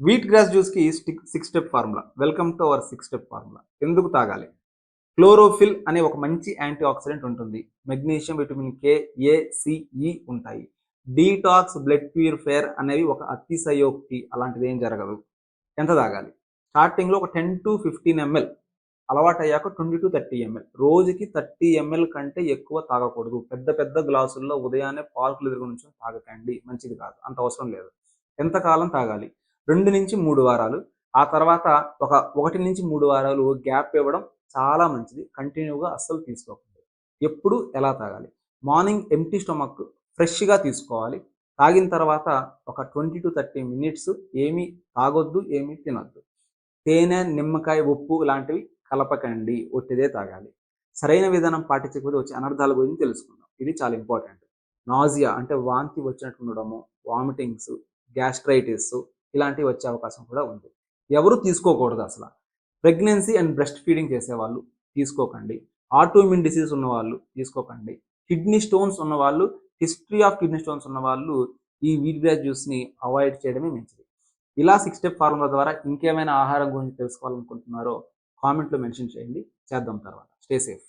Wheat grass జ్యూస్కి stick six step formula welcome to our six step formula ఎందుకు తాగాలి? Chlorophyll అనే ఒక మంచి యాంటీ ఆక్సిడెంట్ ఉంటుంది magnesium vitamin K A C E ఉంటాయి. డీటాక్స్ బ్లడ్ ప్యూరిఫైర్ అనేవి ఒక అతిశయోక్తి. అలాంటిది ఏం జరగదు. ఎంత తాగాలి? స్టార్టింగ్లో ఒక టెన్ టు ఫిఫ్టీన్ ఎంఎల్ అలవాటు అయ్యాక ట్వంటీ టు థర్టీ ఎంఎల్ రోజుకి థర్టీ ఎంఎల్ కంటే ఎక్కువ తాగకూడదు. పెద్ద పెద్ద గ్లాసుల్లో ఉదయాన్నే పార్కులు ఎదురు నుంచి తాగకండి. మంచిది కాదు. అంత అవసరం లేదు. ఎంతకాలం తాగాలి? రెండు నుంచి మూడు వారాలు. ఆ తర్వాత ఒక ఒకటి నుంచి మూడు వారాలు గ్యాప్ ఇవ్వడం చాలా మంచిది. కంటిన్యూగా అస్సలు తీసుకోకండి. ఎప్పుడు ఎలా తాగాలి? మార్నింగ్ ఎంటీ స్టమక్ ఫ్రెష్గా తీసుకోవాలి. తాగిన తర్వాత ఒక ట్వంటీ టు థర్టీ మినిట్స్ ఏమీ తాగొద్దు ఏమీ తినొద్దు. తేనె నిమ్మకాయ ఉప్పు లాంటివి కలపకండి. ఒట్టిదే తాగాలి. సరైన విధానం పాటించకపోతే వచ్చే అనర్థాల గురించి తెలుసుకుందాం. ఇది చాలా ఇంపార్టెంట్. నాజియా అంటే వాంతి వచ్చినట్టు ఉండడము వామిటింగ్స్ గ్యాస్ట్రైటిస్ ఇలాంటివి వచ్చే అవకాశం కూడా ఉంది. ఎవరు తీసుకోకూడదు అసలు. ప్రెగ్నెన్సీ అండ్ బ్రెస్ట్ ఫీడింగ్ చేసేవాళ్ళు తీసుకోకండి. ఆటోమిన్ డిసీజ్ ఉన్నవాళ్ళు తీసుకోకండి. కిడ్నీ స్టోన్స్ ఉన్నవాళ్ళు హిస్టరీ ఆఫ్ కిడ్నీ స్టోన్స్ ఉన్నవాళ్ళు ఈ వీట్ గ్రాస్ జ్యూస్ని అవాయిడ్ చేయడమే మంచిది. ఇలా సిక్స్ స్టెప్ ఫార్ములా ద్వారా ఇంకేమైనా ఆహారం గురించి తెలుసుకోవాలనుకుంటున్నారో కామెంట్లో మెన్షన్ చేయండి. చేద్దాం తర్వాత. Stay safe.